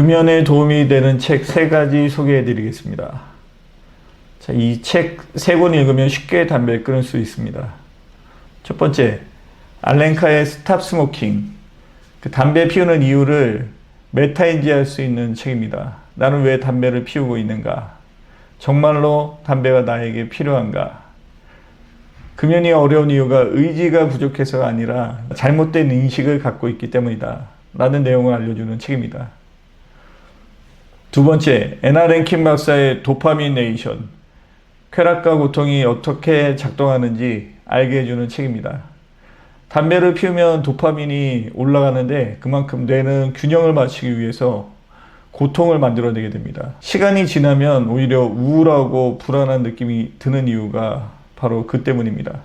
금연에 도움이 되는 책 세 가지 소개해 드리겠습니다. 자, 이 책 세 권 읽으면 쉽게 담배를 끊을 수 있습니다. 첫 번째, 알렌카의 스탑 스모킹. 그 담배 피우는 이유를 메타인지 할 수 있는 책입니다. 나는 왜 담배를 피우고 있는가? 정말로 담배가 나에게 필요한가? 금연이 어려운 이유가 의지가 부족해서가 아니라 잘못된 인식을 갖고 있기 때문이다. 라는 내용을 알려주는 책입니다. 두 번째, 에나 랭킨 박사의 도파민 네이션. 쾌락과 고통이 어떻게 작동하는지 알게 해주는 책입니다. 담배를 피우면 도파민이 올라가는데 그만큼 뇌는 균형을 맞추기 위해서 고통을 만들어내게 됩니다. 시간이 지나면 오히려 우울하고 불안한 느낌이 드는 이유가 바로 그 때문입니다.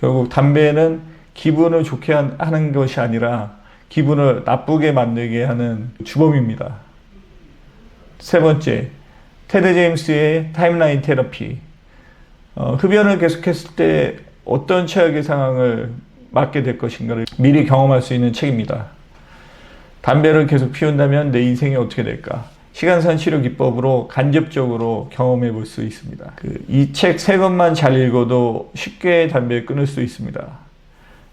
결국 담배는 기분을 좋게 한- 하는 것이 아니라 기분을 나쁘게 만들게 하는 주범입니다. 세 번째, 테드 제임스의 타임라인 테라피. 어, 흡연을 계속했을 때 어떤 최악의 상황을 맞게 될 것인가를 미리 경험할 수 있는 책입니다. 담배를 계속 피운다면 내 인생이 어떻게 될까? 시간산 치료 기법으로 간접적으로 경험해 볼 수 있습니다. 그 이 책 세 권만 잘 읽어도 쉽게 담배를 끊을 수 있습니다.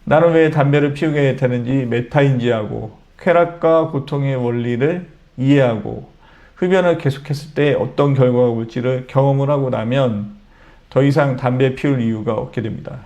나는 왜 담배를 피우게 되는지 메타인지하고 쾌락과 고통의 원리를 이해하고 흡연을 계속했을 때 어떤 결과가 올지를 경험을 하고 나면 더 이상 담배 피울 이유가 없게 됩니다.